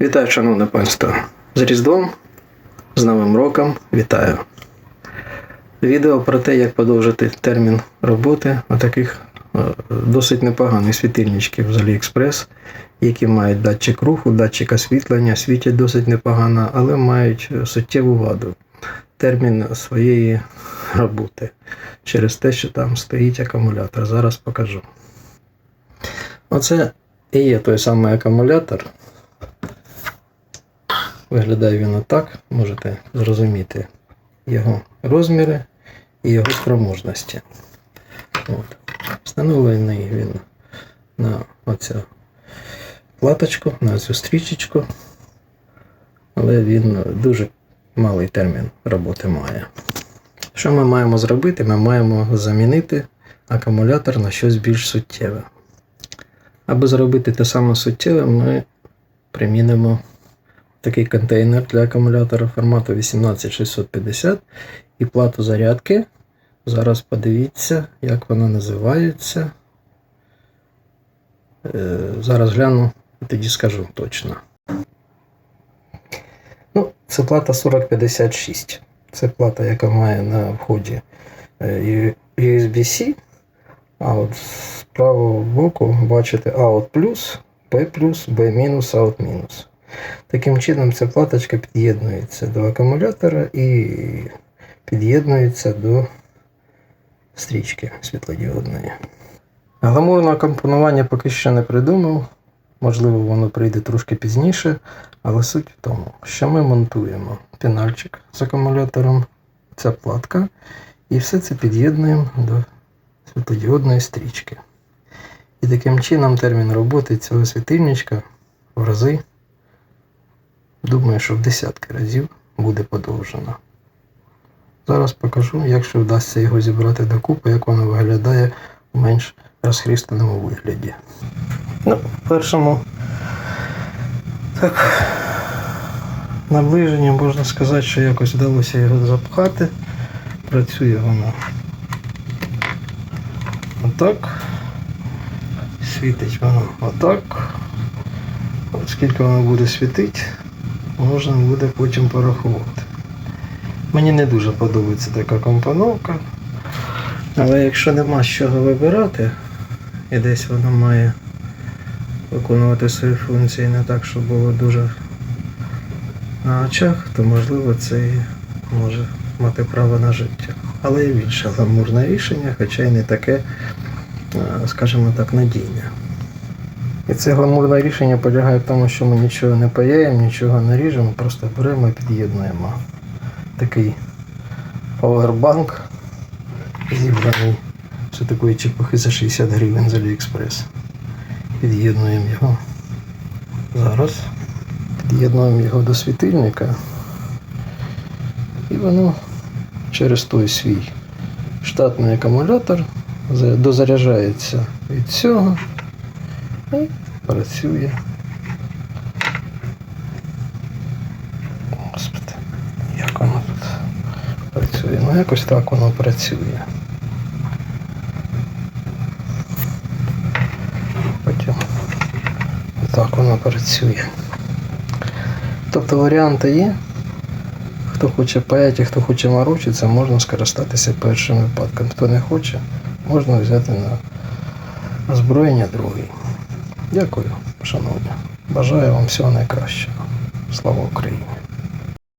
Вітаю, шановне панство! З Різдвом, з Новим роком, вітаю! Відео про те, як подовжити термін роботи таких досить непоганих світильничків з AliExpress, які мають датчик руху, датчик освітлення, світять досить непогано, але мають суттєву ваду. Термін своєї роботи через те, що там стоїть акумулятор. Зараз покажу. Оце і є той самий акумулятор. Виглядає він отак, можете зрозуміти його розміри і його спроможності. От. Встановлений він на оцю платочку, на цю стрічечку, але він дуже малий термін роботи має. Що ми маємо зробити? Ми маємо замінити акумулятор на щось більш суттєве. Аби зробити те саме суттєве, ми примінимо такий контейнер для акумулятора формату 18650 і плату зарядки. Зараз подивіться, як вона називається. Е, Зараз гляну і тоді скажу точно. Ну, Це плата 4056. Це плата, яка має на вході е, USB-C. А от з правого боку бачите out+, B+, B-, out-. Таким чином ця платочка під'єднується до акумулятора і під'єднується до стрічки світлодіодної. Гламурного компонування поки що не придумав. Можливо, воно прийде трошки пізніше, але суть в тому, що ми монтуємо пінальчик з акумулятором, ця платка, і все це під'єднуємо до світлодіодної стрічки. І таким чином термін роботи цього світильничка в рази, думаю, що в десятки разів буде подовжено. Зараз покажу, якщо вдасться його зібрати докупи, як воно виглядає в менш розхрістаному вигляді. Ну, в першому так, наближенні можна сказати, що якось вдалося його запхати. Працює воно отак. Світить воно отак. От скільки воно буде світити, можна буде потім порахувати. Мені не дуже подобається така компоновка. Але якщо нема з чого вибирати, і десь воно має виконувати свої функції не так, щоб було дуже на очах, то можливо це і може мати право на життя. Але є більше гламурне рішення, хоча й не таке, скажімо так, надійне. І це гламурне рішення полягає в тому, що ми нічого не паяємо, нічого не ріжемо, просто беремо і під'єднуємо. Такий павербанк зібраний з такої чепухи за 60 гривень з Aliexpress. Під'єднуємо його. Зараз. Під'єднуємо його до світильника. І воно через той свій штатний акумулятор дозаряджається від цього працює. Господи, як воно тут працює? Ну якось так воно працює. Потім так воно працює. Тобто варіанти є. Хто хоче паяти, хто хоче морочитися, можна скористатися першим випадком. Хто не хоче, можна взяти на озброєння другий. Дякую, шановні. Бажаю вам всього найкращого. Слава Україні!